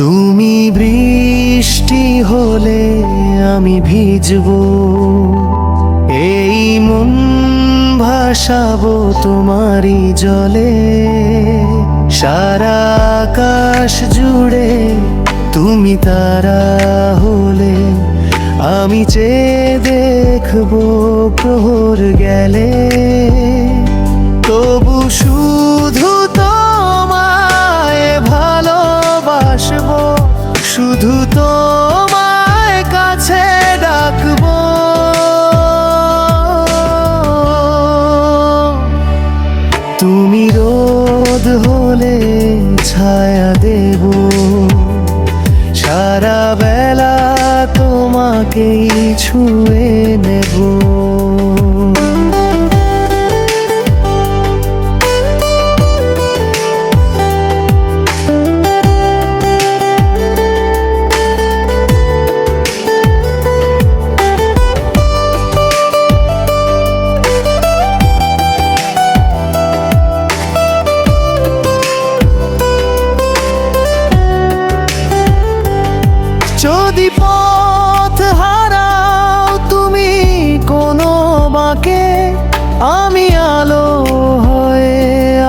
তুমি বৃষ্টি হলে আমি ভিজব, এই মন ভাসাবো তোমারই জলে। সারা আকাশ জুড়ে তুমি তারা হলে, আমি চেয়ে দেখব প্রহর গেলে। হলে ছায়া দেব। সারা বেলা তোমাকেই ছুঁয়ে নেব। যদি পথ হারাও তুমি কোনো বাঁকে, আমি আলো হয়ে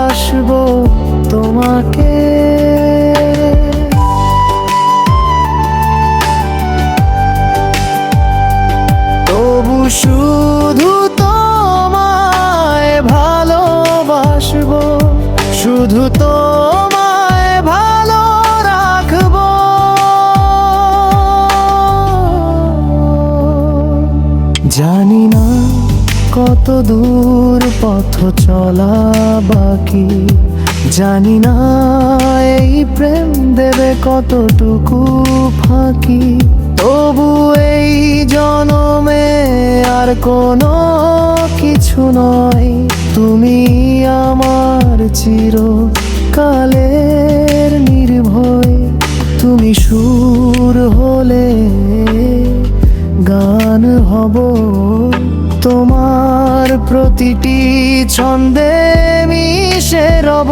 আসব তোমাকে। তবু শুধু তোমায় ভালোবাসবো, শুধু তোমায় জানি না কত দূর পথ চলা বাকি। জানি না এই প্রেম দেবে কতটুকু ফাঁকি। তবু এই জনমে আর কোনো কিছু নয়। তুমি আমার চির কালের নির্ভয়। তুমি সুর হলে গান হব। তোমার প্রতিটি ছন্দে মিশে রব।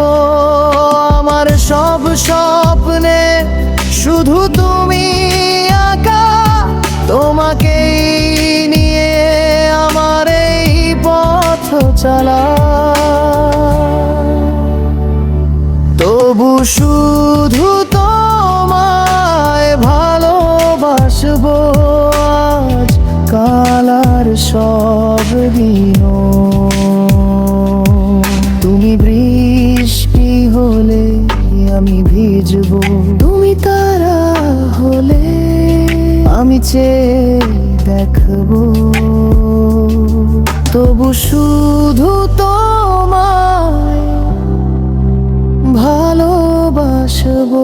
আমার সব স্বপ্নে শুধু তুমি আঁকা তোমাকেই নিয়ে আমার এই পথ চালা। তবু শুধু তোমায় সব দিন তুমি বৃষ্টি হলে আমি ভিজবো। তুমি তারা হলে আমি চেয়ে দেখব। তবু শুধু তোমায় ভালোবাসবো।